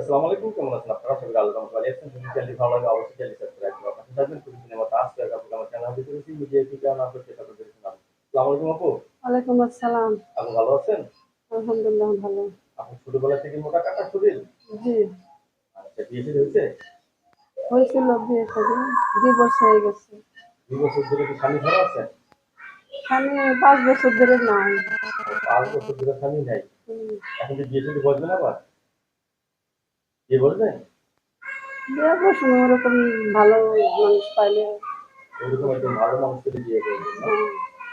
আসসালামু আলাইকুম কেমন আছেন আপনারা? সবাই আল্লাহ রহমত ভালো আছেন। যদি চ্যানেল ভালো লাগে অবশ্যই চ্যানেল সাবস্ক্রাইব করুন আপনার থাকবেন প্রতিদিনের মতো আজকে আপনাকে আমার চ্যানেল হাতে করেছি মিডিয়া থেকে আমরা আপনার সেটা করে দিয়েছিলাম আসসালামু আলাইকুম আপু। ওয়ালাইকুম আসসালাম। আপনি ভালো আছেন? আলহামদুলিল্লাহ ভালো। আপনি ছোটবেলা থেকে মোটা কাটা শরীর? জি। আচ্ছা বিয়ে শাদী হয়েছে? হয়েছিল বিয়ে করে ডিভোর্স হয়ে গেছে। দুই বছর ধরে কি স্বামী ভালো আছে আমি পাঁচ বছর ধরে নাই। পাঁচ বছর ধরে স্বামী নাই? এখন কি বিয়ে শাদী বলবেন আবার? বিয়ে বলবেন বিয়ে করছিল ওরকম ভালো মানুষ পাইলে ওইরকম একজন ভালো মানুষকে বিয়ে করবেন হ্যাঁ।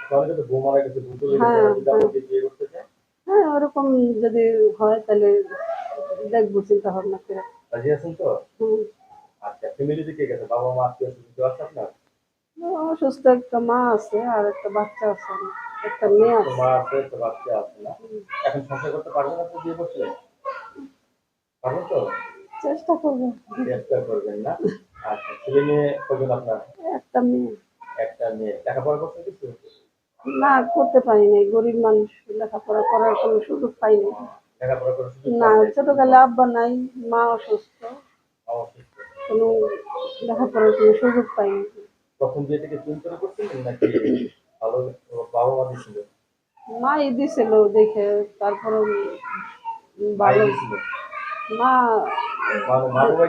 তাহলে তো বউ মারা গেছে দুটো লেগে হ্যাঁ, যদি আমাকে বিয়ে করতে চায়? হ্যাঁ ওরকম যদি হয় তাহলে দেখব চিন্তা ভাবনা করে। রাজি আছেন তো? আচ্ছা ফ্যামিলিতে কে গেছে? বাবা মা আত্মীয় স্বজন আছে আপনার? অসুস্থ একটা মা আছে আর একটা বাচ্চা আছে। একটা মেয়ে আছে। মা আছে বাচ্চা আছে না? এখন সংসার করতে পারবেন না বিয়ে করলে পারবেন তো? চেষ্টা করব। চেষ্টা করবেন না? আচ্ছা ছেলে মেয়ে কজন আপনার? একটা মেয়ে। একটা মেয়ে। লেখাপড়া করতে কিছু না করতে পারি নাই গরিব মানুষ লেখাপড়া করার কোনো সুযোগ পাই নাই লেখাপড়া করে শুধু না ছোটকালে আব্বা নাই মা অসুস্থ। অসুস্থ। কোনো লেখাপড়ার কোনো সুযোগ পাইনি। প্রথম বিয়ে থেকে চুন করে করছিলেন নাকি ভালো বাবা মা দিছিল? মাই দিছিল দেখে তারপর ভালো মা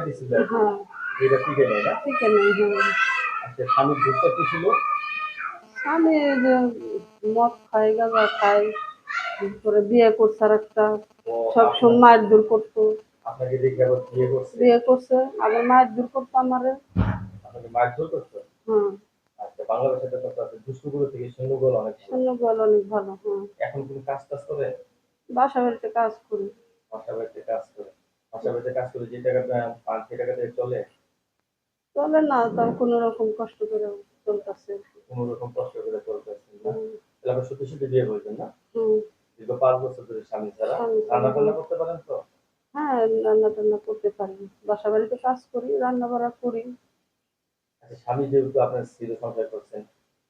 দিছিল। হ্যাঁ। এটা ঠিক নেই না। ঠিক নেই হ্যাঁ। আচ্ছা কি ছিল? মদ খাই গাঁজা খাই করে বিয়ে করছে আর একটা ও সবসময় মায়ের দূর করতো আপনাকে দেখে আবার বিয়ে করছে? বিয়ে করছে আবার মায়ের দূর করতো আমারে। আপনাকে মারধর করতো হ্যাঁ। আচ্ছা বাংলাদেশের একটা কথা আছে দুষ্টগুলো থেকে শূন্যগুলো অনেক ভালো। অনেক হ্যাঁ। এখন কোন কাজ টাজ করে? বাসা বাড়িতে কাজ করি। বাসা বাড়িতে কাজ করে। বাড়িতে কাজ করে যে টাকাটা পান সেই টাকা দিয়ে চলে? চলে না তাও কোনো রকম কষ্ট করে চলতেছে। কোনো রকম কষ্ট করে চলতেছে না। তাহলে আবার সত্যি সত্যি বিয়ে করবেন না। দীর্ঘ পাঁচ বছর ধরে স্বামী ছাড়া। রান্না টান্না করতে পারেন তো? হ্যাঁ রান্না টান্না করতে পারি। বাসা বাড়িতে কাজ করি রান্না বাড়া করি। আচ্ছা স্বামী যেহেতু আপনার স্থির সংসার করছেন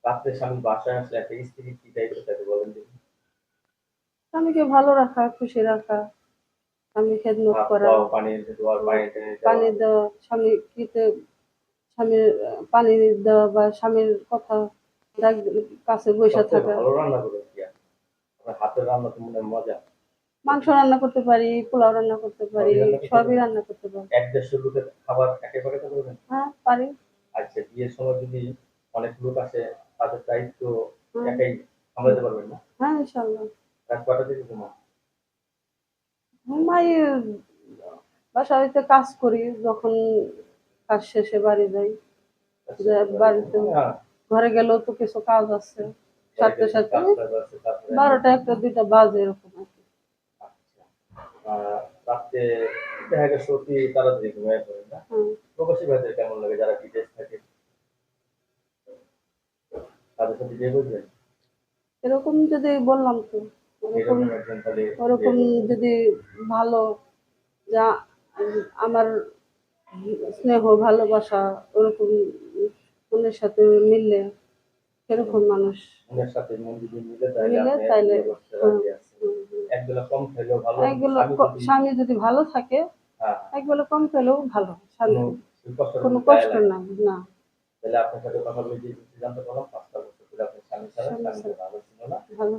রাত্রে স্বামী বাসায় আসলে একটা স্ত্রী কি টাইপের থাকে বলেন দেখি। স্বামীকে ভালো রাখা খুশি রাখা। স্বামী খেদমত করা পানি দেওয়া। স্বামী কিতে স্বামীর পানি দেওয়া বা স্বামীর কথা কাছে বসে থাকা। হয় মাংস রান্না করতে পারি পোলাও রান্না করতে পারি সবই রান্না করতে পারি? এক দেড়শো লোকের খাবার একে পাকে করবেন হ্যাঁ পারি। আচ্ছা বিয়ের সময় যদি অনেক লোক আসে তাদের দায়িত্ব একাই সামলাতে পারবেন না? হ্যাঁ ইনশাল্লাহ রাত কটা থেকে ঘুমাই বাসা বাড়িতে কাজ করি যখন কাজ শেষে বাড়ি যাই। বাড়িতে হ্যাঁ, ঘরে গেলেও তো কিছু কাজ আছে। সাথে সাথে বারোটা একটা দুইটা বাজে এরকম আর কি। আচ্ছা। আহ, রাত্রে দেখা গেছে অতি তাড়াতাড়ি ঘুমিয়ে পড়েন না? প্রবাসী ভাইদের কেমন লাগে যারা বিদেশ থাকে? তাদের সাথে বিয়ে করবেন এরকম যদি বললাম তো। ওরকম ওরকম যদি ভালো যা আমার স্নেহ ভালোবাসা ওরকম মনের সাথে মিললে সেরকম মানুষ মন মিলে তাইলে খেলেও ভালো একবেলা স্বামী যদি- ভালো থাকে হ্যাঁ, একবেলা কম পেলেও ভালো স্বামী কোনো কষ্ট না। নাই না। তাহলে আপনার সাথে কথা বলে যে সিদ্ধান্ত করলাম পাঁচটা ভালো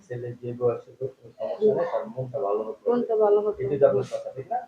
ছিল যে বয়সে সমস্যা নেই তার মনটা ভালো হতো কোনটা ভালো হতো এটা আপনার কথা ঠিক না।